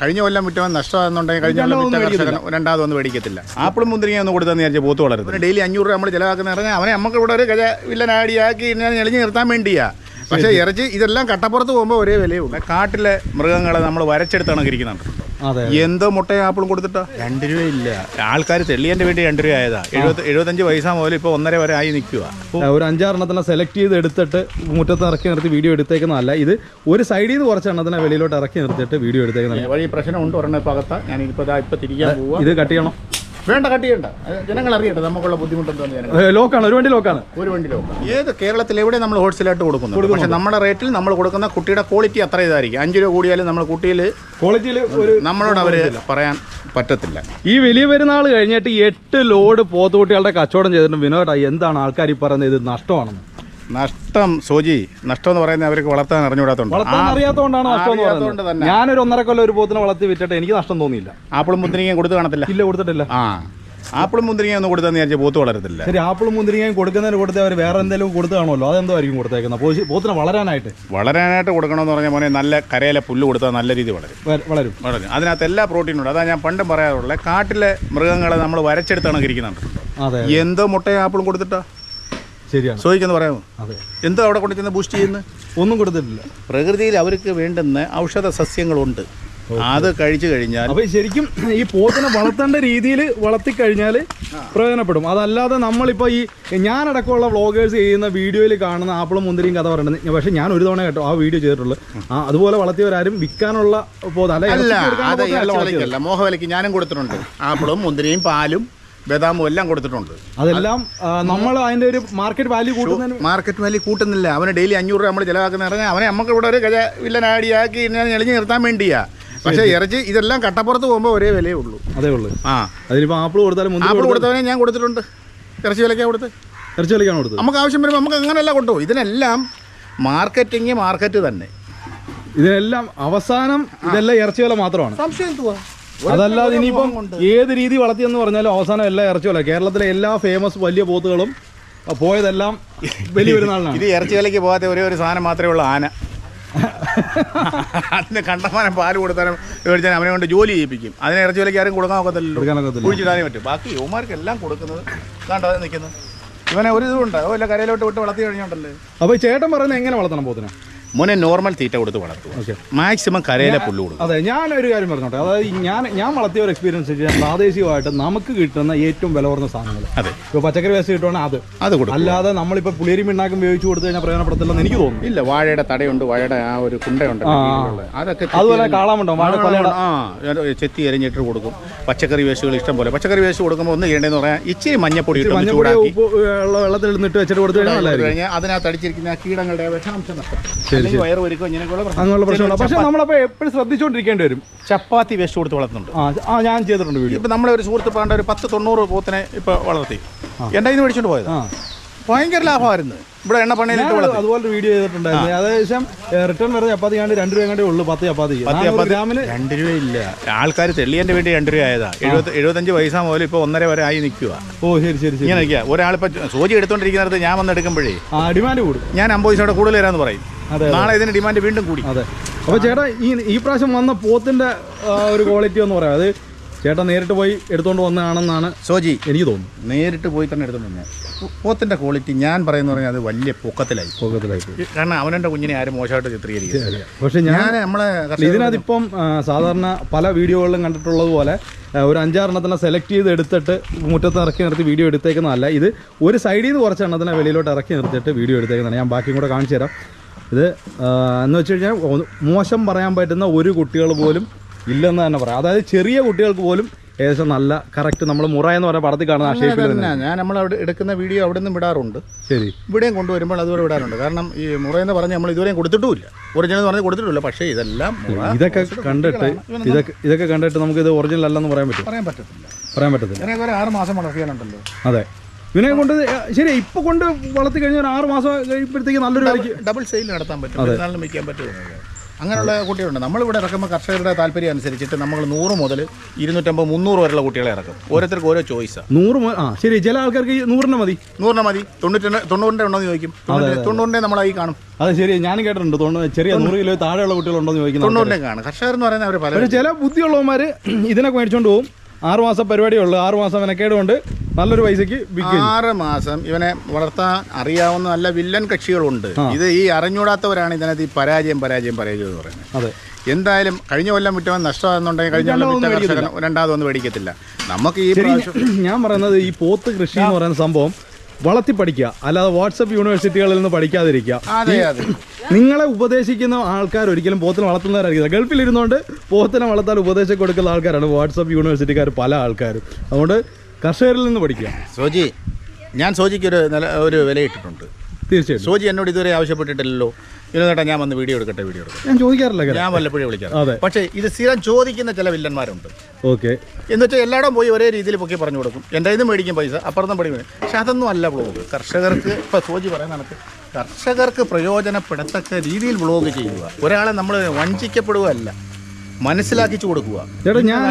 കഴിഞ്ഞ കൊല്ലം വിറ്റവൻ നഷ്ടമാണെന്നുണ്ടെങ്കിൽ കഴിഞ്ഞ കൊല്ലം വിറ്റ കർഷകൻ രണ്ടാമതൊന്നും മേടിക്കത്തില്ല. ആപ്പിളും മുന്തിരിങ്ങ ഒന്നും കൊടുത്തെന്ന് വിചാരിച്ച പോത്ത് വളരുന്നത് ഡെയിലി അഞ്ഞൂറ് രൂപ നമ്മൾ ചിലവാക്കുന്ന പറഞ്ഞാൽ അവനെ നമുക്ക് ഇവിടെ ഒരു ഗജ വില്ലനാടിയാക്കി ഞാൻ എളിഞ്ഞ് നിർത്താൻ വേണ്ടിയാ. പക്ഷേ ഇറച്ചി ഇതെല്ലാം കട്ടപ്പുറത്ത് പോകുമ്പോൾ ഒരേ വിലയേ ഉള്ളൂ. കാട്ടിലെ മൃഗങ്ങളെ നമ്മൾ വരച്ചെടുത്താണ് ഇരിക്കുന്നുണ്ട് എന്തോ മുട്ടയും ആപ്പിളും കൊടുത്തിട്ടാ? രണ്ട് രൂപ ഇല്ല. ആൾക്കാർ തെള്ളിയന്റെ വേണ്ടി രണ്ട് രൂപ ആയതാ. എഴുപത്തി എഴുപത്തഞ്ച് പൈസ മുതൽ ഇപ്പോൾ ഒന്നര വരെ ആയി നിൽക്കുക ഒരു അഞ്ചാറെണ്ണത്തിനെ സെലക്ട് ചെയ്ത് എടുത്തിട്ട് മുറ്റത്ത് ഇറക്കി നിർത്തി വീഡിയോ എടുത്തേക്കുന്നതല്ല. ഇത് ഒരു സൈഡിൽ നിന്ന് കുറച്ച് എണ്ണത്തിനെ വെളിയിലോട്ട് ഇറക്കി നിർത്തിയിട്ട് വീഡിയോ എടുത്തേക്കുന്നതാണ് പ്രശ്നം ഉണ്ട് ഒരെണ്ണം ഇപ്പൊ അകത്താ. ഞാൻ ഇപ്പൊ ഇപ്പോൾ തിരിക്കാൻ പോവുക ഇത് കട്ട് ചെയ്യണം. വേണ്ട കട്ട് ചെയ്യണ്ട. ജനങ്ങൾ അറിയട്ടെ നമുക്കുള്ള ബുദ്ധിമുട്ടെന്താന്ന് ലോക്കാണ് ഒരു വണ്ടി ലോക്കാണ്. ഒരു വണ്ടി ലോക്കാണ്. ഏത് കേരളത്തിൽ എവിടെ നമ്മൾ ഹോൾസെയിലായിട്ട് കൊടുക്കുന്നു? പക്ഷെ നമ്മുടെ റേറ്റിൽ നമ്മൾ കൊടുക്കുന്ന കുട്ടിയുടെ ക്വാളിറ്റി അത്ര ഇതായിരിക്കും. അഞ്ചു രൂപ കൂടിയാലും നമ്മൾ കുട്ടിയിൽ ക്വാളിറ്റിയിൽ ഒരു നമ്മളോട് അവർ പറയാൻ പറ്റത്തില്ല. ഈ വലിയ പെരുന്നാൾ കഴിഞ്ഞിട്ട് എട്ട് ലോഡ് പോത്തുകുട്ടികളുടെ കച്ചവടം ചെയ്തിട്ടുണ്ട് വിനോദ എന്താണ് ആൾക്കാർ ഈ പറയുന്നത്? ഇത് നഷ്ടമാണെന്ന്. നഷ്ടം സോജി നഷ്ടം എന്ന് പറയുന്നത് അവർക്ക് വളർത്താൻ അറിഞ്ഞുകൂടാത്തോണ്ട് വളർത്താൻ അറിയാത്തതുകൊണ്ടാണ് നഷ്ടം എന്ന് അറിയാത്തതുകൊണ്ട് പറയുന്നത്. തന്നെ. ഞാനൊരു ഒന്നര കൊല്ലം ഒരു പോത്തിനെ വളർത്തി വിറ്റിട്ട് എനിക്ക് നഷ്ടം തോന്നിയില്ല. ആപ്പിളും മുന്തിരിങ്ങയും കൊടുത്ത് കാണത്തില്ല. ഇല്ല കൊടുത്തിട്ടില്ല. ആ ആപ്പിളും മുന്തിരിങ്ങ ഒന്നും കൊടുത്താന്ന് വിചാരിച്ച പോത്ത് വളരത്തില്ല. ശരി ആപ്പിളും മുന്തിരിങ്ങയും കൊടുക്കുന്നതിന് കൊടുത്ത് അവർ വേറെ എന്തെങ്കിലും കൊടുത്ത് കാണുമല്ലോ. അതെന്തോ ആയിരിക്കും കൊടുത്തേക്കുന്നത്. പോയി- പോത്തിനെ വളരാനായിട്ട്. വളരാനായിട്ട് കൊടുക്കണമെന്ന് പറഞ്ഞാൽ മോനെ നല്ല കരയിലെ പുല്ല് കൊടുത്താൽ നല്ല രീതി വളരും. വ- വളരും. വളരും. അതിനകത്ത് എല്ലാ പ്രോട്ടീനും ഉണ്ട്. അതാ ഞാൻ പണ്ടും പറയാറുള്ളത് കാട്ടിലെ മൃഗങ്ങളെ നമ്മൾ വരച്ചെടുത്താണ് ഇരിക്കുന്നുണ്ട് അതെ. എന്തോ മുട്ടയും ആപ്പിളും കൊടുത്തിട്ടാ? ശരിയാണ്. സോയിക്കെന്ന് പറയാമോ? അതെ. എന്താ അവിടെ കൊണ്ടു ചെന്ന് ബൂസ്റ്റ് ചെയ്യുന്നത്? ഒന്നും കൊടുത്തിട്ടില്ല. പ്രകൃതിയിൽ അവർക്ക് വേണ്ടുന്ന ഔഷധ സസ്യങ്ങളുണ്ട്. അത് കഴിച്ചു കഴിഞ്ഞാൽ അപ്പൊ ശരിക്കും ഈ പോത്തിനെ വളർത്തേണ്ട രീതിയിൽ വളർത്തി കഴിഞ്ഞാൽ പ്രയോജനപ്പെടും. അതല്ലാതെ നമ്മളിപ്പോ ഈ ഞാനടക്കമുള്ള വ്ളോഗേഴ്സ് ചെയ്യുന്ന വീഡിയോയിൽ കാണുന്ന ആപ്പിളും മുന്തിരിയും കഥ പറയുന്നത് പക്ഷെ ഞാൻ ഒരു തവണ കേട്ടോ ആ വീഡിയോ ചെയ്തിട്ടുള്ളൂ. ആ അതുപോലെ വളർത്തിയവരാരും വിൽക്കാനുള്ള മോഹവിലയ്ക്ക് ഞാനും കൊടുത്തിട്ടുണ്ട്. ആപ്പിളും മുന്തിരിയും പാലും ബദാമും എല്ലാം കൊടുത്തിട്ടുണ്ട്. അതെല്ലാം നമ്മൾ അതിന്റെ ഒരു മാർക്കറ്റ് വാല്യൂ കൂട്ടുന്നതിന് മാർക്കറ്റ് വാല്യൂ കൂട്ടുന്നില്ല. അവന് ഡെയിലി അഞ്ഞൂറ് രൂപ നമ്മൾ ചിലവാക്കുന്ന പറഞ്ഞാൽ അവനെ നമുക്ക് ഇവിടെ ഒരു ഗജ വില്ലനാടിയാക്കി എളിഞ്ഞു നിർത്താൻ വേണ്ടിയാ. പക്ഷേ ഇറച്ചി ഇതെല്ലാം കട്ടപ്പുറത്ത് പോകുമ്പോൾ ഒരേ വിലയേ ഉള്ളൂ. അതേ ഉള്ളൂ. ആ. അതിനിപ്പോ ആപ്പിൾ കൊടുത്താലും ആപ്പിൾ കൊടുത്താലും കൊടുത്തവനെ ഞാൻ കൊടുത്തിട്ടുണ്ട്. ഇറച്ചി വിലയ്ക്കാണ് കൊടുത്ത്. ഇറച്ചി വിലക്കാണ് കൊടുത്തത്? നമുക്ക് ആവശ്യം വരുമ്പോൾ നമുക്ക് അങ്ങനെയല്ല കൊണ്ടുപോകും ഇതിനെല്ലാം മാർക്കറ്റിങ് മാർക്കറ്റ് തന്നെ. ഇതിനെല്ലാം അവസാനം ഇതെല്ലാം ഇറച്ചി വില മാത്രമാണ്. സംശയം എന്തുവാ? അതല്ലാതെ ഇനിയിപ്പം ഏത് രീതി വളർത്തിയെന്ന് പറഞ്ഞാലും അവസാനം എല്ലാം ഇറച്ചി വില കേരളത്തിലെ എല്ലാ ഫേമസ് വലിയ പോത്തുകളും പോയതെല്ലാം വലിയ പെരുന്നാളിനാണ് ഇത് ഇറച്ചി വിലയ്ക്ക് പോകാത്ത ഒരേ ഒരു സാധനം മാത്രമേ ഉള്ളൂ ആന. അതിന് കണ്ടമാനം പാൽ കൊടുത്താലും മേടിച്ചാൽ അവനെ കൊണ്ട് ജോലി ചെയ്യിപ്പിക്കും. അതിന് ഇറച്ചി വിലയ്ക്ക് ആരും കൊടുക്കാൻ ഒക്കത്തില്ലല്ലോ കുഴിച്ചിടാനേ പറ്റും. ബാക്കി യുവമാർക്ക് എല്ലാം കൊടുക്കുന്നത് കണ്ടോ നിൽക്കുന്നത്. ഇവനെ ഒരു ഇതുണ്ട് വല്ല കരയിലോട്ട് വിട്ട് വളർത്തി കഴിഞ്ഞോണ്ടല്ലേ അപ്പോൾ ചേട്ടൻ പറയുന്നത് എങ്ങനെ വളർത്തണം പോത്തിനെ? മോനെ നോർമൽ തീറ്റ കൊടുത്ത് വളർത്തുക. ഓക്കെ മാക്സിമം കരയിലെ പുല്ല് കൊടുക്കും അതെ ഞാൻ ഒരു കാര്യം പറഞ്ഞോട്ടെ. അതായത് ഞാൻ ഞാൻ വളർത്തിയ ഒരു എക്സ്പീരിയൻസ് പ്രാദേശികമായിട്ട് നമുക്ക് കിട്ടുന്ന ഏറ്റവും വില കുറഞ്ഞ സാധനങ്ങൾ. അതെ. ഇപ്പോൾ പച്ചക്കറി വേസ്റ്റ് കിട്ടുവാണെങ്കിൽ അത്. അത് കൊടുക്കും അല്ലാതെ നമ്മളിപ്പോൾ പുളിയരി മിണ്ണാക്കും ഉപയോഗിച്ച് കൊടുത്തു കഴിഞ്ഞാൽ പ്രയോജനപ്പെടുത്തില്ലെന്ന് എനിക്ക് തോന്നുന്നു. ഇല്ല വാഴയുടെ തടയുണ്ട് വാഴയുടെ ആ ഒരു കുണ്ടയുണ്ട്. അതൊക്കെ അതുപോലെ കാളാമുണ്ടോ? വാഴ ആ ചെത്തി എറിഞ്ഞിട്ട് കൊടുക്കും. പച്ചക്കറി വേസ്റ്റുകൾ ഇഷ്ടം പോലെ. പച്ചക്കറി വേസ്റ്റ് കൊടുക്കുമ്പോൾ ഒന്ന് ചെയ്യേണ്ടതെന്ന് പറയാം ഇച്ചിരി മഞ്ഞപ്പൊടി ഇട്ട് വെള്ളത്തിൽ നിന്നിട്ട് വെച്ചിട്ട് കൊടുത്തു കഴിഞ്ഞാൽ അതിനകത്ത് അടിച്ചിരിക്കുന്ന കീടങ്ങളുടെ വിഷാംശം നഷ്ടം ശരി, അങ്ങനെയുള്ള പ്രശ്നമുണ്ട് പക്ഷെ നമ്മളപ്പോൾ എപ്പോഴും ശ്രദ്ധിച്ചുകൊണ്ടിരിക്കേണ്ടി വരും. ചപ്പാത്തി വേസ്റ്റ് കൊടുത്ത് വളർത്തുന്നുണ്ട്. ആ ആ ഞാൻ ചെയ്തിട്ടുണ്ട് വീഡിയോ. ഇപ്പം നമ്മളെ ഒരു സുഹൃത്ത് പാണ്ട ഒരു പത്ത് തൊണ്ണൂറ് പോത്തിനെ ഇപ്പൊ വളർത്തി. എന്റെ കയ്യിൽ നിന്ന് മേടിച്ചോണ്ട് പോയത്. ആ. ഭയങ്കര ലാഭമായിരുന്നു. ഇവിടെ എണ്ണ ഞാൻ വളർത്തി. അതുപോലെ ഒരു വീഡിയോ ചെയ്തിട്ടുണ്ടായിരുന്നു ഏകദേശം റിട്ടേൺ വരുന്ന ചപ്പാത്തി കണ്ട് രണ്ട് രൂപ കണ്ടേ ഉള്ളൂ പത്ത് ചപ്പാത്തി. പത്ത് ചപ്പാത്തി. ഗ്രാമിന് രണ്ട് രൂപയില്ല ആൾക്കാർ തെള്ളിയന്റെ വേണ്ടി രണ്ട് രൂപ ആയതാ. എഴുപത്തി എഴുപത്തഞ്ച് പൈസ മുതൽ ഇപ്പോൾ ഒന്നര വരെ ആയി നിൽക്കുക ഓ ശരി ശരി ശരി. ഇങ്ങനെ നിൽക്കുക ഒരാളിപ്പോൾ സൂചി എടുത്തോണ്ടിരിക്കുന്നിടത്ത് ഞാൻ വന്ന് എടുക്കുമ്പോഴേ ആ ഡിമാൻഡ് കൂടും. ഞാൻ അമ്പത് പൈസയുടെ കൂടുതൽ തരാമെന്ന് പറയും. അതെ, നാളെ ഇതിന് ഡിമാൻഡ് വീണ്ടും കൂടി. അതെ. അപ്പോൾ ചേട്ടാ ഈ ഈ പ്രാവശ്യം വന്ന പോത്തിന്റെ ആ, ഒരു ക്വാളിറ്റി എന്ന് പറയാം. അത് ചേട്ടാ നേരിട്ട് പോയി എടുത്തോണ്ട് വന്നതാണെന്നാണ് സോജി എനിക്ക് തോന്നുന്നു നേരിട്ട് പോയി തന്നെ എടുത്തോണ്ട് വന്നത് പോത്തിന്റെ ക്വാളിറ്റി ഞാൻ പറയുന്ന പറഞ്ഞാൽ അത് വലിയ പൊക്കത്തിലായി. പൊക്കത്തിലായി കാരണം അവനെ കുഞ്ഞിനെ ആരും മോശമായിട്ട് ചിത്രീകരിക്കില്ല പക്ഷെ ഞാൻ നമ്മളെ ഇതിനകത്തിപ്പം സാധാരണ പല വീഡിയോകളിലും കണ്ടിട്ടുള്ളതുപോലെ പോലെ ഒരു അഞ്ചാറെണ്ണത്തിനെ സെലക്ട് ചെയ്ത് എടുത്തിട്ട് മുറ്റത്ത് ഇറക്കി നിർത്തി വീഡിയോ എടുത്തേക്കുന്നതല്ല. ഇത് ഒരു സൈഡിൽ നിന്ന് കുറച്ച് എണ്ണത്തിനെ വെളിയിലോട്ട് ഇറക്കി നിർത്തിയിട്ട് വീഡിയോ എടുത്തേക്കുന്നതാണ്. ഞാൻ ബാക്കിയും കൂടെ കാണിച്ചു തരാം. ഇത് എന്ന് വെച്ച് കഴിഞ്ഞാൽ മോശം പറയാൻ പറ്റുന്ന ഒരു കുട്ടികൾ പോലും ഇല്ലെന്ന് തന്നെ പറയാം. അതായത് ചെറിയ കുട്ടികൾക്ക് പോലും ഏകദേശം നല്ല കറക്റ്റ് നമ്മൾ മുറ എന്ന് പറയുന്ന പടത്തിൽ കാണുന്ന ആ ഷേപ്പിൽ ഞാൻ നമ്മൾ അവിടെ എടുക്കുന്ന വീഡിയോ അവിടെ നിന്നും വിടാറുണ്ട്. ശരി. ഇവിടെയും കൊണ്ടുവരുമ്പോൾ അതുപോലെ വിടാറുണ്ട്. കാരണം ഈ മുറ മുറയെന്ന് പറഞ്ഞ് നമ്മൾ ഇതുവരെയും കൊടുത്തിട്ടുമില്ല. ഒറിജിനൽ പറഞ്ഞ് കൊടുത്തിട്ടില്ല പക്ഷേ ഇതെല്ലാം ഇതൊക്കെ കണ്ടിട്ട് ഇതൊക്കെ ഇതൊക്കെ കണ്ടിട്ട് നമുക്ക് ഇത് ഒറിജിനൽ അല്ലെന്ന് പറയാൻ പറ്റും. പറയാൻ പറ്റത്തില്ല. പറയാൻ പറ്റത്തില്ല. ആറ് മാസം വളർത്തിയാലുണ്ടല്ലോ. അതെ. ഇവനെ കൊണ്ട് ശരി ഇപ്പൊ കൊണ്ട് വളർത്തി കഴിഞ്ഞാൽ ആറ് മാസം കഴിയുമ്പോഴത്തേക്ക് നല്ലൊരു ഡബിൾ സെയിൽ നടത്താൻ പറ്റും. പറ്റുമോ? അങ്ങനെയുള്ള കുട്ടികളുണ്ട്. നമ്മളിവിടെ ഇറക്കുമ്പോൾ കർഷകരുടെ താല്പര്യം അനുസരിച്ചിട്ട് നമ്മൾ നൂറ് മുതൽ ഇരുന്നൂറ്റമ്പത് മുന്നൂറ് വരെയുള്ള കുട്ടികളെ ഇറക്കും. ഓരോരുത്തർക്ക് ഓരോ ചോയ്സാണ് നൂറ് ആ ശരി. ചില ആൾക്കാർക്ക് നൂറിന് മതി. നൂറിന് മതി. തൊണ്ണൂറ്റി തൊണ്ണൂറിന്റെ ഉണ്ടോ എന്ന് ചോദിക്കും തൊണ്ണൂറിന്റെ നമ്മളായി കാണും. അത് ശരി. ഞാൻ കേട്ടിട്ടുണ്ട്. ചെറിയ നൂറ് കിലോ താഴെയുള്ള കുട്ടികളുണ്ടോ എന്ന് ചോദിക്കുന്നത് തൊണ്ണൂറിന്റെ കാണും. കർഷകർ എന്ന് പറയുന്നത് അവർ പല ചില ബുദ്ധിയുള്ളവന്മാർ ഇതിനൊക്കെ മേടിച്ചുകൊണ്ട് പോകും ആറ് മാസം പരിപാടിയേ ഉള്ളൂ ആറ് മാസം മെനക്കേട് കൊണ്ട് നല്ലൊരു പൈസക്ക് ആറ് മാസം ഇവനെ വളർത്താൻ അറിയാവുന്ന നല്ല വില്ലൻ കക്ഷികളുണ്ട്. ഇത് ഈ അറിഞ്ഞൂടാത്തവരാണ് ഇതിനകത്ത് ഈ പരാജയം പരാജയം പരാജയം എന്ന് പറയുന്നത്. അതെ. എന്തായാലും കഴിഞ്ഞ കൊല്ലം വിറ്റവൻ നഷ്ടമാകുന്നുണ്ടെങ്കിൽ കഴിഞ്ഞ കൊല്ലം വിറ്റ കർഷകൻ രണ്ടാമതൊന്നും മേടിക്കത്തില്ല. നമുക്ക് ഈ ഞാൻ പറയുന്നത് ഈ പോത്ത് കൃഷി എന്ന് പറയുന്ന സംഭവം വളർത്തി പഠിക്കുക അല്ലാതെ വാട്സപ്പ് യൂണിവേഴ്സിറ്റികളിൽ നിന്ന് പഠിക്കാതിരിക്കുക. നിങ്ങളെ ഉപദേശിക്കുന്ന ആൾക്കാർ ഒരിക്കലും പോത്തിനെ വളർത്തുന്നവരായിരിക്കില്ല. ഗൾഫിൽ ഇരുന്നുകൊണ്ട് പോത്തിനെ വളർത്താൻ ഉപദേശം കൊടുക്കുന്ന ആൾക്കാരാണ് വാട്സപ്പ് യൂണിവേഴ്സിറ്റിക്കാർ പല ആൾക്കാരും. അതുകൊണ്ട് കർഷകരിൽ നിന്ന് പഠിക്കുക. സോജി ഞാൻ സോജിക്ക് ഒരു നില ഒരു വില ഇട്ടിട്ടുണ്ട് തീർച്ചയായിട്ടും. സോജി എന്നോട് ഇതുവരെ ആവശ്യപ്പെട്ടിട്ടില്ലല്ലോ. ഇരുന്നേട്ടാ ഞാൻ വന്ന് വീഡിയോ എടുക്കട്ടെ വീഡിയോ എടുക്കട്ടെ. ഞാൻ ചോദിക്കാറില്ല. ഞാൻ വല്ലപ്പോഴും വിളിക്കാം. പക്ഷേ ഇത് സ്ഥിരം ചോദിക്കുന്ന ചില വില്ലന്മാരുണ്ട്. ഓക്കെ. എന്ന് വെച്ചാൽ എല്ലായിടം പോയി ഒരേ രീതിയിൽ പൊക്കി പറഞ്ഞു കൊടുക്കും. എന്റെ ഇത് മേടിക്കും പൈസ അപ്പുറത്തും പഠിക്കും പക്ഷെ അതൊന്നും അല്ല ബ്ലോഗ് കർഷകർക്ക് ഇപ്പോൾ സോജി പറയുന്ന കണക്ക് കർഷകർക്ക് പ്രയോജനപ്പെടത്തക്ക രീതിയിൽ ബ്ലോഗ് ചെയ്യുക. ഒരാളെ നമ്മൾ വഞ്ചിക്കപ്പെടുകയല്ല. മനസ്സിലാക്കിച്ചു കൊടുക്കുക. ചേട്ടാ ഞാൻ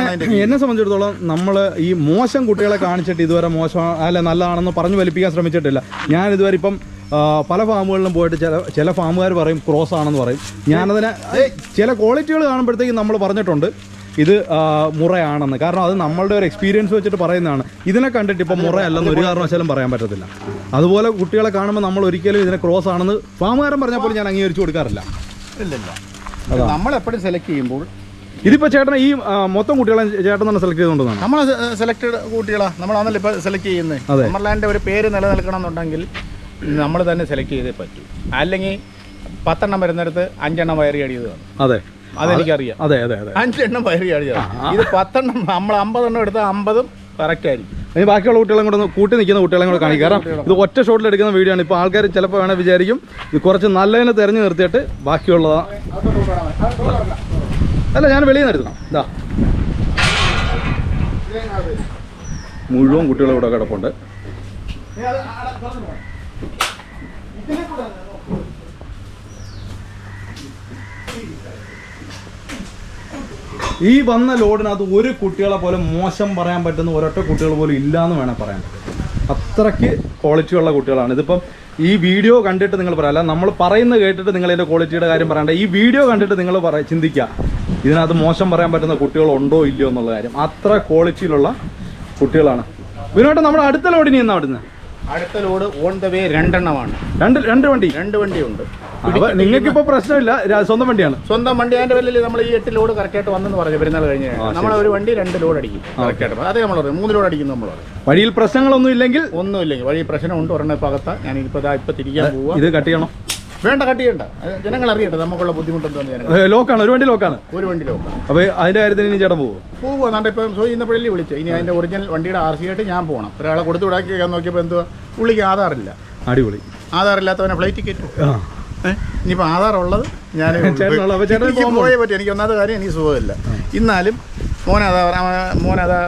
എന്നെ സംബന്ധിച്ചിടത്തോളം നമ്മൾ ഈ മോശം കുട്ടികളെ കാണിച്ചിട്ട് ഇതുവരെ മോശം അല്ല നല്ലതാണെന്ന് പറഞ്ഞു വലിപ്പിക്കാൻ ശ്രമിച്ചിട്ടില്ല. ഞാൻ ഇതുവരെ ഇപ്പം പല ഫാമുകളിലും പോയിട്ട് ചില ചില ഫാമുകാർ പറയും ക്രോസ് ആണെന്ന് പറയും. ഞാനതിനെ ചില ക്വാളിറ്റികൾ കാണുമ്പോഴത്തേക്കും നമ്മൾ പറഞ്ഞിട്ടുണ്ട് ഇത് മുറയാണെന്ന്. കാരണം അത് നമ്മളുടെ ഒരു എക്സ്പീരിയൻസ് വെച്ചിട്ട് പറയുന്നതാണ്. ഇതിനെ കണ്ടിട്ട് ഇപ്പം മുറയല്ലെന്ന് ഒരു കാരണവശാലും പറയാൻ പറ്റത്തില്ല. അതുപോലെ കുട്ടികളെ കാണുമ്പോൾ നമ്മൾ ഒരിക്കലും ഇതിനെ ക്രോസ് ആണെന്ന് ഫാമുകാരൻ പറഞ്ഞപ്പോൾ ഞാൻ അംഗീകരിച്ചു കൊടുക്കാറില്ല. നമ്മളെപ്പോഴും നമ്മൾ എപ്പോഴും സെലക്ട് ചെയ്യുമ്പോൾ ഇതിപ്പോ ചേട്ടൻ ഈ മൊത്തം കുട്ടികളെ ചേട്ടൻ തന്നെ സെലക്ട് ചെയ്തുകൊണ്ടെന്നാണ് നമ്മൾ സെലക്ടഡ് കുട്ടികളാ. നമ്മളാണല്ലോ ഇപ്പോൾ സെലക്ട് ചെയ്യുന്നത്. സമ്മർലാൻഡിന്റെ ഒരു പേര് നിലനിൽക്കണം എന്നുണ്ടെങ്കിൽ നമ്മൾ തന്നെ സെലക്ട് ചെയ്തേ പറ്റൂ. അല്ലെങ്കിൽ പത്തെണ്ണം വരുന്നിടത്ത് അഞ്ചെണ്ണം വയറി അടിയത് കാണും. അതെ. അതെനിക്കറിയാം. അതെ അതെ അതെ. അഞ്ചെണ്ണം വയറി അടിയത് ഇത് പത്തെണ്ണം നമ്മൾ അമ്പതെണ്ണം എടുത്താൽ അമ്പതും കറക്റ്റ് ആയിരിക്കും. ഇനി ബാക്കിയുള്ള കുട്ടികളും കൂടെ കൂട്ടി നിൽക്കുന്ന കുട്ടികളെ കൂടെ കാണിക്കും. കാരണം ഇത് ഒറ്റ ഷോട്ടിൽ എടുക്കുന്ന വീഡിയോ ആണ്. ഇപ്പോൾ ആൾക്കാർ ചിലപ്പോൾ വേണേൽ വിചാരിക്കും ഇത് കുറച്ച് നല്ലതിനെ തിരഞ്ഞു നിർത്തിയിട്ട് ബാക്കിയുള്ളതാ. അല്ല ഞാൻ വെളിയിൽ നിന്ന് എടുക്കണം ഇതാ മുഴുവൻ കുട്ടികളും ഇവിടെ കിടപ്പുണ്ട്. ഈ വന്ന ലോഡിനകത്ത് ഒരു കുട്ടികളെ പോലെ മോശം പറയാൻ പറ്റുന്ന ഒരൊറ്റ കുട്ടികൾ പോലും ഇല്ലാന്ന് വേണം പറയാൻ. അത്രയ്ക്ക് ക്വാളിറ്റി ഉള്ള കുട്ടികളാണ്. ഇതിപ്പം ഈ വീഡിയോ കണ്ടിട്ട് നിങ്ങൾ പറയാം. നമ്മൾ പറയുന്നത് കേട്ടിട്ട് നിങ്ങൾ ഇതിന്റെ ക്വാളിറ്റിയുടെ കാര്യം പറയണ്ട. ഈ വീഡിയോ കണ്ടിട്ട് നിങ്ങൾ പറ ചിന്തിക്കുക. ഇതിനകത്ത് മോശം പറയാൻ പറ്റുന്ന കുട്ടികളുണ്ടോ ഇല്ലയോ എന്നുള്ള കാര്യം. അത്ര ക്വാളിറ്റിയിലുള്ള കുട്ടികളാണ്. വിനോട്ട് നമ്മുടെ അടുത്ത ലോഡിനി എന്നാ അവിടുന്ന് അടുത്ത ലോഡ് ഓൺ ദ വേ രണ്ടെണ്ണമാണ്. രണ്ട് രണ്ട് വണ്ടി? രണ്ട് വണ്ടിയുണ്ട്. ഉണ്ട് നിങ്ങൾക്ക് ഇപ്പൊ പ്രശ്നമില്ല സ്വന്തം വണ്ടിയാണ്. സ്വന്തം വണ്ടി അതിന്റെ പേരിൽ നമ്മൾ ഈ എട്ട് ലോഡ് കറക്റ്റായിട്ട് വന്നെന്ന് പറഞ്ഞു പെരുന്നാൾ കഴിഞ്ഞ് നമ്മൾ ഒരു വണ്ടി രണ്ട് ലോഡ് അടിക്കും. കറക്റ്റായിട്ട് അതേ നമ്മൾ പറയും. മൂന്ന് ലോഡ് അടിക്കും നമ്മൾ വഴിയിൽ പ്രശ്നങ്ങളൊന്നും ഇല്ലെങ്കിൽ ഒന്നും ഇല്ലെങ്കിൽ വഴി പ്രശ്നമുണ്ട്. ഒരെണ്ണം ഇപ്പൊ അകത്താ. ഞാൻ ഇപ്പൊ ഇപ്പം തിരിക്കാൻ പോവാ. ഇത് കട്ട് ചെയ്യണം? വേണ്ട കട്ട് ചെയ്യണ്ട. ജനങ്ങൾ അറിയട്ടെ നമുക്കുള്ള ബുദ്ധിമുട്ടെന്താന്ന് ലോക്കാണ് ഒരു വണ്ടി ലോക്കാണ്. ഒരു വണ്ടി ലോക്കാം അപ്പൊ അതിന്റെ കാര്യത്തിന് ഇനി ചേട്ടൻ പോകും പോകുമോ എന്നാണ്ട് ഇപ്പം സോ ഇന്നപ്പോഴല്ലേ വിളിച്ചത്. ഇനി അതിന്റെ ഒറിജിനൽ വണ്ടിയുടെ ആർ സി ആയിട്ട് ഞാൻ പോകണം ഒരാളെ കൊടുത്തു വിടാക്കി നോക്കിയപ്പോൾ എന്തുവാ? പുള്ളിക്ക് ആധാറില്ല അടിപൊളി. ആധാറില്ലാത്തവനെ ഫ്ലൈറ്റ് ടിക്കറ്റ് ഇനിയിപ്പോൾ ആധാർ ഉള്ളത് ഞാൻ അപ്പോൾ പോയേ പറ്റും. എനിക്ക് ഒന്നാമത്തെ കാര്യം എനിക്ക് സുഖമില്ല. എന്നാലും മോനതാ മോനതാ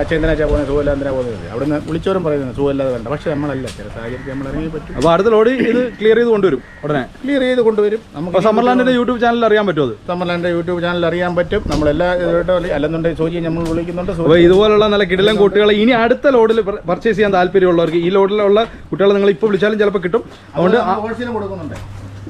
അച്ഛനാച്ചാ പോകുന്നത്? സുഖമില്ല എന്തിനാ പോകുന്നത്? അവിടുന്ന് വിളിച്ചവരും പറയുന്നത് സുഖമില്ലാതെ വേണ്ട പക്ഷെ നമ്മളല്ല ചില സാഹചര്യത്തിൽ നമ്മൾ ഇറങ്ങി പറ്റും. അപ്പോൾ അടുത്ത ലോഡ് ഇത് ക്ലിയർ ചെയ്ത് കൊണ്ടുവരും ഉടനെ. ക്ലിയർ ചെയ്ത് കൊണ്ടുവരും. നമുക്ക് സമ്മർലാൻഡിന്റെ യൂട്യൂബ് ചാനൽ അറിയാൻ പറ്റുമോ അത്? സമ്മർലാൻഡിന്റെ യൂട്യൂബ് ചാനൽ അറിയാൻ പറ്റും. നമ്മളെല്ലാ ഇതായിട്ട് അല്ലെന്നുണ്ടെങ്കിൽ സോജിയെ നമ്മൾ വിളിക്കുന്നുണ്ട്. അപ്പൊ ഇതുപോലുള്ള നല്ല കിടിലം കുട്ടികളെ ഇനി അടുത്ത ലോഡിൽ പർച്ചേസ് ചെയ്യാൻ താല്പര്യമുള്ളവർക്ക് ഈ ലോഡിലുള്ള കുട്ടികളെ നിങ്ങൾ ഇപ്പോൾ വിളിച്ചാലും ചിലപ്പോൾ കിട്ടും. അതുകൊണ്ട് ആ- ഹോൾസെയിൽ കൊടുക്കുന്നുണ്ട്.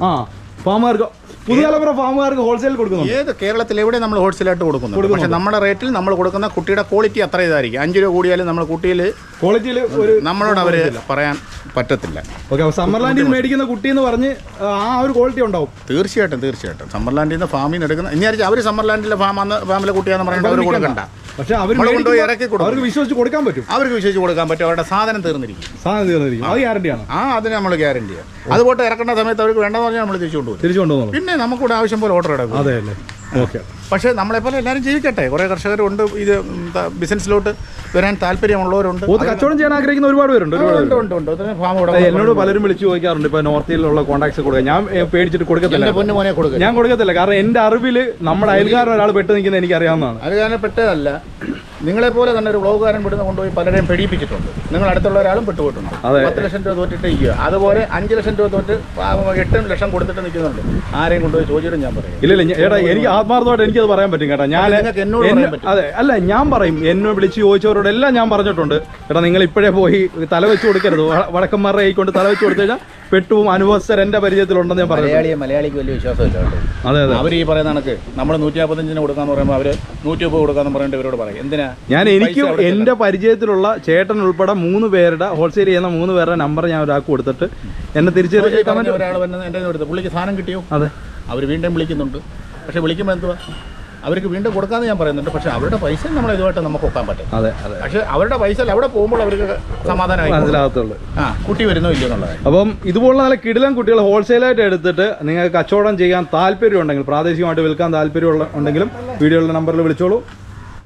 ആ ഫാമുകാർക്ക് പുതുതലമുറ ഫാമുകാർക്ക് ഹോൾസെയിൽ കൊടുക്കുന്നു ഏത് കേരളത്തിൽ എവിടെ നമ്മൾ ഹോൾസെയിലായിട്ട് കൊടുക്കുന്നു പക്ഷെ നമ്മുടെ റേറ്റിൽ നമ്മൾ കൊടുക്കുന്ന കുട്ടിയുടെ ക്വാളിറ്റി അത്ര ഇതായിരിക്കും. അഞ്ച് രൂപ കൂടിയാലും നമ്മൾ കുട്ടിയിൽ ക്വാളിറ്റിയിൽ ഒരു നമ്മളോട് അവർ പറയാൻ പറ്റത്തില്ല. ഓക്കെ സമ്മർലാൻഡിൽ നിന്ന് മേടിക്കുന്ന കുട്ടി എന്ന് പറഞ്ഞ് ആ ഒരു ക്വാളിറ്റി ഉണ്ടാവും. തീർച്ചയായിട്ടും തീർച്ചയായിട്ടും. സമ്മർലാൻഡിൽ നിന്ന് ഫാമിൽ നിന്ന് എടുക്കുന്ന ഇനി അറിയിച്ചാൽ അവർ സമ്മർലാൻഡിലെ ഫാം ഫാമിലെ കുട്ടിയാന്ന് പറഞ്ഞിട്ട് അവർ കൊടുക്കണ്ട. പക്ഷെ അവർ ഇറക്കി. അവർക്ക് വിശ്വസിച്ച് കൊടുക്കാൻ പറ്റും. അവർക്ക് വിശ്വസിച്ച് കൊടുക്കാൻ പറ്റും. അവരുടെ സാധനം തീർന്നിരിക്കും. സാധനം തീർന്നിരിക്കും. അത് ഗ്യാരണ്ടിയാണ് ആ അതിന് നമ്മൾ ഗ്യാരണ്ടി അതുപോട്ട് ഇറക്കേണ്ട സമയത്ത് അവർക്ക് വേണ്ടെന്ന് പറഞ്ഞാൽ നമ്മൾ തിരിച്ചു കൊണ്ടുപോകും തിരിച്ചു കൊണ്ടുപോകും പിന്നെ നമുക്കിവിടെ ആവശ്യം പോലെ ഓർഡർ എടുക്കും അതെ അല്ലേ? ഓക്കെ. പക്ഷേ നമ്മളെപ്പോലെ എല്ലാവരും ജീവിക്കട്ടെ. കുറേ കർഷകരുണ്ട് ഇത് ബിസിനസ്സിലോട്ട് വരാൻ താല്പര്യമുള്ളവരുണ്ട്. കച്ചവടം ചെയ്യാൻ ആഗ്രഹിക്കുന്ന ഒരുപാട് പേരുണ്ട് ഉണ്ട് ഉണ്ട് ഉണ്ട്. ഫാം അത് എന്നോട് പലരും വിളിച്ചു ചോദിക്കാറുണ്ട് ഇപ്പൊ നോർത്തിലുള്ള കോൺടാക്ട്സ് കൊടുക്കുക ഞാൻ പേടിച്ചിട്ട് കൊടുക്കത്തില്ല. പൊന്നു മോനെ കൊടുക്കുക ഞാൻ കൊടുക്കത്തില്ല. കാരണം എന്റെ അറിവിൽ നമ്മുടെ അയൽക്കാരൻ ഒരാൾ പെട്ട് നിൽക്കുന്നത് എനിക്ക് അറിയാവുന്നതാണ് അത് കാരണം പെട്ടതല്ല. നിങ്ങളെ പോലെ തന്നെ ഒരു വ്ളോഗുകാരൻ വിടുന്ന കൊണ്ടുപോയി പലരെയും പെടിയിപ്പിച്ചിട്ടുണ്ട് നിങ്ങൾ അടുത്തുള്ള ഒരാളും പെട്ടുപോയിട്ടുണ്ട്. പത്ത് ലക്ഷം രൂപ തോറ്റിട്ട് ഇരിക്കുക. അതുപോലെ അഞ്ച് ലക്ഷം രൂപ തോറ്റ് എട്ട് ലക്ഷം കൊടുത്തിട്ട് നിൽക്കുന്നുണ്ട്. ആരെയും കൊണ്ടുപോയി ചോദിച്ചിട്ടും ഞാൻ പറയും ഇല്ല ഇല്ല എനിക്ക് ആത്മാർത്ഥമായിട്ട് എനിക്കത് പറയാൻ പറ്റും കേട്ടോ. ഞാൻ നിങ്ങൾക്ക് എന്നോട് പറയാൻ പറ്റും. അതെ അല്ല ഞാൻ പറയും. എന്നെ വിളിച്ച് ചോദിച്ചവരോടെല്ലാം ഞാൻ പറഞ്ഞിട്ടുണ്ട്. ഏട്ടാ നിങ്ങൾ ഇപ്പോഴേ പോയി തല വെച്ച് കൊടുക്കരുത്. വടക്കന്മാരുടെ കൈ കൊണ്ട് തല വെച്ച് കൊടുത്തു കഴിഞ്ഞാൽ പെട്ടുവും അനുഭവസ്ഥർ എന്റെ പരിചയത്തിലുണ്ടെന്ന് ഞാൻ പറഞ്ഞു. മലയാളി മലയാളിക്ക് വലിയ വിശ്വാസമില്ല അതെ അതെ. അവർ ഈ പറയുന്ന കണക്ക് നമ്മൾ നൂറ്റി നാൽപ്പത്തഞ്ചിന് കൊടുക്കാന്ന് പറയുമ്പോൾ അവർ നൂറ്റി മുപ്പത് കൊടുക്കാന്ന് പറഞ്ഞിട്ട് ഇവരോട് പറയും. എന്തിനാ? ഞാൻ എനിക്ക് എന്റെ പരിചയത്തിലുള്ള ചേട്ടൻ ഉൾപ്പെടെ മൂന്ന് പേരുടെ ഹോൾസെയിൽ ചെയ്യുന്ന മൂന്ന് പേരുടെ നമ്പർ ഞാൻ ഒരാൾക്ക് കൊടുത്തിട്ട് എന്നെ തിരിച്ചു ഒരാൾ പുള്ളിക്ക് സാധനം കിട്ടിയോ? അതെ. അവർ വീണ്ടും വിളിക്കുന്നുണ്ട്. പക്ഷെ വിളിക്കുമ്പോൾ എന്തുവാ? അവർക്ക് വീണ്ടും കൊടുക്കാമെന്ന് ഞാൻ പറയുന്നുണ്ട്. പക്ഷെ അവരുടെ പൈസ നമ്മൾ ഇതുമായിട്ട് നമുക്ക് ഒക്കാൻ പറ്റും. അതെ അതെ. പക്ഷെ അവരുടെ പൈസ അവിടെ പോകുമ്പോൾ അവർക്ക് സമാധാനമായി മനസ്സിലാകത്തുള്ളൂ. ആ കുട്ടി വരുന്നോ ഇല്ലയോ എന്നുള്ളത്. അപ്പം ഇതുപോലുള്ള നല്ല കിടിലം കുട്ടികൾ ഹോൾസെയിലായിട്ട് എടുത്തിട്ട് നിങ്ങൾക്ക് കച്ചവടം ചെയ്യാൻ താല്പര്യം ഉണ്ടെങ്കിൽ പ്രാദേശികമായിട്ട് വിൽക്കാൻ താല്പര്യം ഉണ്ടെങ്കിലും വീഡിയോയുടെ നമ്പറിൽ വിളിച്ചോളൂ.